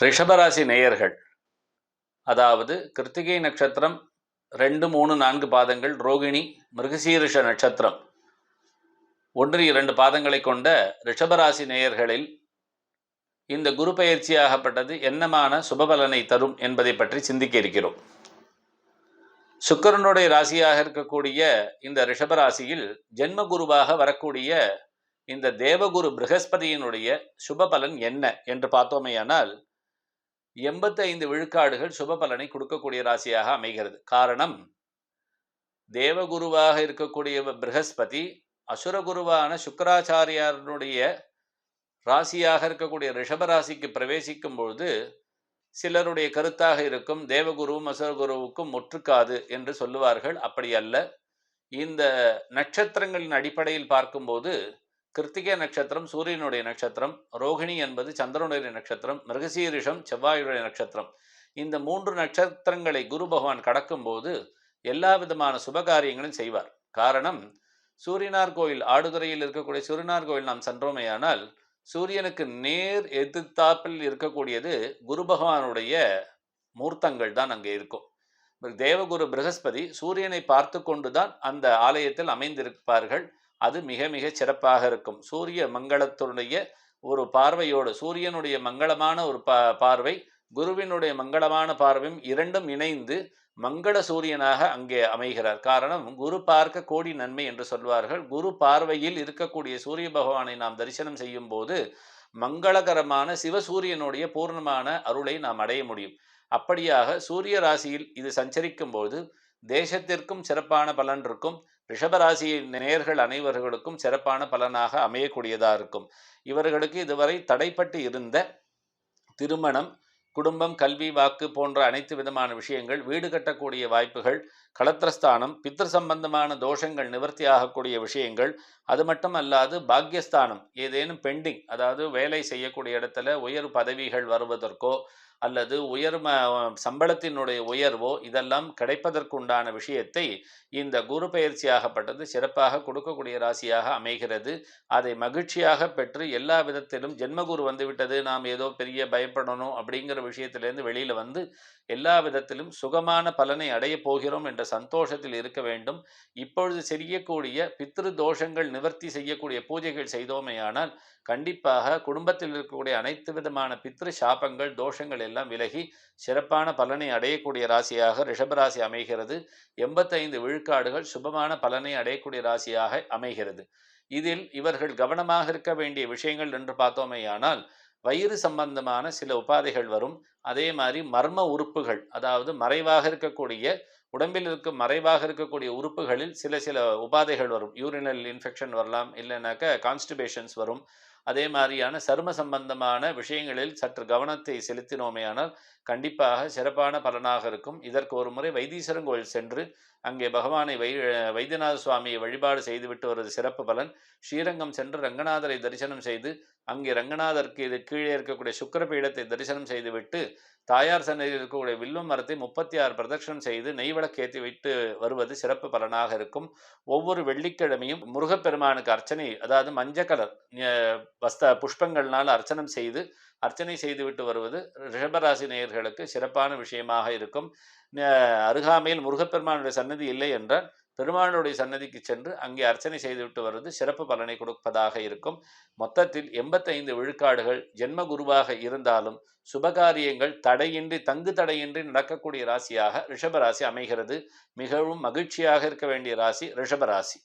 ரிஷபராசி நேயர்கள் அதாவது கிருத்திகை நட்சத்திரம் ரெண்டு மூணு நான்கு பாதங்கள் ரோகிணி மிருகசீரிஷ நட்சத்திரம். ஒன்று இரண்டு பாதங்களை கொண்ட ரிஷபராசி நேயர்களில் இந்த குரு பயிற்சியாகப்பட்டது என்னமான சுபபலனை தரும் என்பதை பற்றி சிந்திக்க இருக்கிறோம். சுக்கரனுடைய ராசியாக இருக்கக்கூடிய இந்த ரிஷபராசியில் ஜென்ம குருவாக வரக்கூடிய இந்த தேவகுரு ப்ரகஸ்பதியினுடைய சுபபலன் என்ன என்று பார்த்தோமேயானால் எண்பத்தைந்து விழுக்காடுகள் சுப பலனை கொடுக்கக்கூடிய ராசியாக அமைகிறது. காரணம் தேவகுருவாக இருக்கக்கூடிய பிரகஸ்பதி அசுரகுருவான சுக்கராச்சாரியாரனுடைய ராசியாக இருக்கக்கூடிய ரிஷபராசிக்கு பிரவேசிக்கும் பொழுது சிலருடைய கருத்தாக இருக்கும் தேவகுருவும் அசுரகுருவுக்கும் முற்றுக்காது என்று சொல்லுவார்கள். அப்படி அல்ல. இந்த நட்சத்திரங்களின் அடிப்படையில் பார்க்கும்போது கிருத்திகை நட்சத்திரம் சூரியனுடைய நட்சத்திரம் ரோகிணி என்பது சந்திரனுடைய நட்சத்திரம் மிருகசீரிஷம் செவ்வாயுடைய நட்சத்திரம். இந்த மூன்று நட்சத்திரங்களை குரு பகவான் கடக்கும்போது எல்லா விதமான சுபகாரியங்களும் செய்வார். காரணம் சூரியனார் கோயில் ஆடுதுறையில் இருக்கக்கூடிய சூரியனார் கோயில் நாம் சென்றோமேயானால் சூரியனுக்கு நேர் எதிர்த்தாப்பில் இருக்கக்கூடியது குரு பகவானுடைய மூர்த்தங்கள் தான் அங்கே இருக்கும். தேவகுரு பிரகஸ்பதி சூரியனை பார்த்து கொண்டு தான் அந்த ஆலயத்தில் அமைந்திருப்பார்கள். அது மிக மிக சிறப்பாக இருக்கும். சூரிய மங்களத்துடைய ஒரு பார்வையோடு சூரியனுடைய மங்களமான ஒரு பா பார்வை குருவினுடைய மங்களமான பார்வையும் இரண்டும் இணைந்து மங்கள சூரியனாக அங்கே அமைகிறார். காரணம் குரு பார்க்க கோடி நன்மை என்று சொல்வார்கள். குரு பார்வையில் இருக்கக்கூடிய சூரிய பகவானை நாம் தரிசனம் செய்யும் போது மங்களகரமான சிவசூரியனுடைய பூர்ணமான அருளை நாம் அடைய முடியும். அப்படியாக சூரிய ராசியில் இது சஞ்சரிக்கும் போது தேசத்திற்கும் சிறப்பான பலன் இருக்கும் ரிஷபராசியின் நேர்கள் அனைவர்களுக்கும் சிறப்பான பலனாக அமையக்கூடியதாக இருக்கும். இவர்களுக்கு இதுவரை தடைப்பட்டு இருந்த திருமணம் குடும்பம் கல்வி வாக்கு போன்ற அனைத்து விதமான விஷயங்கள் வீடு கட்டக்கூடிய வாய்ப்புகள் களத்திரஸ்தானம் பித்திரு சம்பந்தமான தோஷங்கள் நிவர்த்தி ஆகக்கூடிய விஷயங்கள் அது மட்டும் அல்லாது பாக்யஸ்தானம் ஏதேனும் பெண்டிங் அதாவது வேலை செய்யக்கூடிய இடத்துல உயர் பதவிகள் வருவதற்கோ அல்லது உயர் சம்பளத்தினுடைய உயர்வோ இதெல்லாம் கிடைப்பதற்குண்டான விஷயத்தை இந்த குரு பயிற்சியாகப்பட்டது சிறப்பாக கொடுக்கக்கூடிய ராசியாக அமைகிறது. அதை மகிழ்ச்சியாக பெற்று எல்லா விதத்திலும் ஜென்மகுரு வந்துவிட்டது நாம் ஏதோ பெரிய பயப்படணும் அப்படிங்கிற விஷயத்திலேருந்து வெளியில் வந்து எல்லா விதத்திலும் சுகமான பலனை அடையப் போகிறோம் என்ற சந்தோஷத்தில் இருக்க வேண்டும். இப்பொழுது செய்யக்கூடிய பித்ரு தோஷங்கள் நிவர்த்தி செய்யக்கூடிய பூஜைகள் செய்தோமேயானால் கண்டிப்பாக குடும்பத்தில் இருக்கக்கூடிய அனைத்து விதமான பித்ரு சாபங்கள் தோஷங்கள் எல்லாம் எல்லாம் விலகி சிறப்பான பலனை அடையக்கூடிய ராசியாக ரிஷபராசி அமைகிறது. எண்பத்தைந்து விழுக்காடுகள் சுபமான பலனை அடையக்கூடிய ராசியாக அமைகிறது. இதில் இவர்கள் கவனமாக இருக்க வேண்டிய விஷயங்கள் என்று பார்த்தோமேயானால் வயிறு சம்பந்தமான சில உபாதைகள் வரும். அதே மாதிரி மர்ம உறுப்புகள் அதாவது மறைவாக இருக்கக்கூடிய உடம்பில் இருக்கும் மறைவாக இருக்கக்கூடிய உறுப்புகளில் சில சில உபாதைகள் வரும். யூரினல் இன்ஃபெக்ஷன் வரலாம் இல்லைனாக்கா கான்ஸ்டிபேஷன்ஸ் வரும். அதே மாதிரியான சரும சம்பந்தமான விஷயங்களில் சற்று கவனத்தை செலுத்தினோமேயானால் கண்டிப்பாக சிறப்பான பலனாக இருக்கும். இதற்கு ஒரு முறை வைத்தீஸ்வரன் கோயில் சென்று அங்கே பகவானை வை வைத்தியநாத சுவாமியை வழிபாடு செய்துவிட்டு வருவது சிறப்பு பலன். ஸ்ரீரங்கம் சென்று ரங்கநாதரை தரிசனம் செய்து அங்கே ரங்கநாதருக்கு இது கீழே இருக்கக்கூடிய சுக்கரபீடத்தை தரிசனம் செய்துவிட்டு தாயார் சன்னதியில் இருக்கக்கூடிய வில்வ மரத்தை முப்பத்தி ஆறு பிரதட்சணம் செய்து நெய்விளக்கேற்றி வைத்து வருவது சிறப்பு பலனாக இருக்கும். ஒவ்வொரு வெள்ளிக்கிழமையும் முருகப்பெருமானுக்கு அர்ச்சனை அதாவது மஞ்சள் கலர் வஸ்த புஷ்பங்கள்னால் அர்ச்சனம் செய்து அர்ச்சனை செய்துவிட்டு வருவது ரிஷபராசி நேயர்களுக்கு சிறப்பான விஷயமாக இருக்கும். அருகாமையில் முருகப்பெருமானுடைய சன்னதி இல்லை என்றால் பெருமானுடைய சன்னதிக்கு சென்று அங்கே அர்ச்சனை செய்துவிட்டு வருவது சிறப்பு பலனை கொடுப்பதாக இருக்கும். மொத்தத்தில் எண்பத்தைந்து விழுக்காடுகள் ஜென்ம குருவாக இருந்தாலும் சுபகாரியங்கள் தடையின்றி தங்கு தடையின்றி நடக்கக்கூடிய ராசியாக ரிஷபராசி அமைகிறது. மிகவும் மகிழ்ச்சியாக இருக்க வேண்டிய ராசி ரிஷபராசி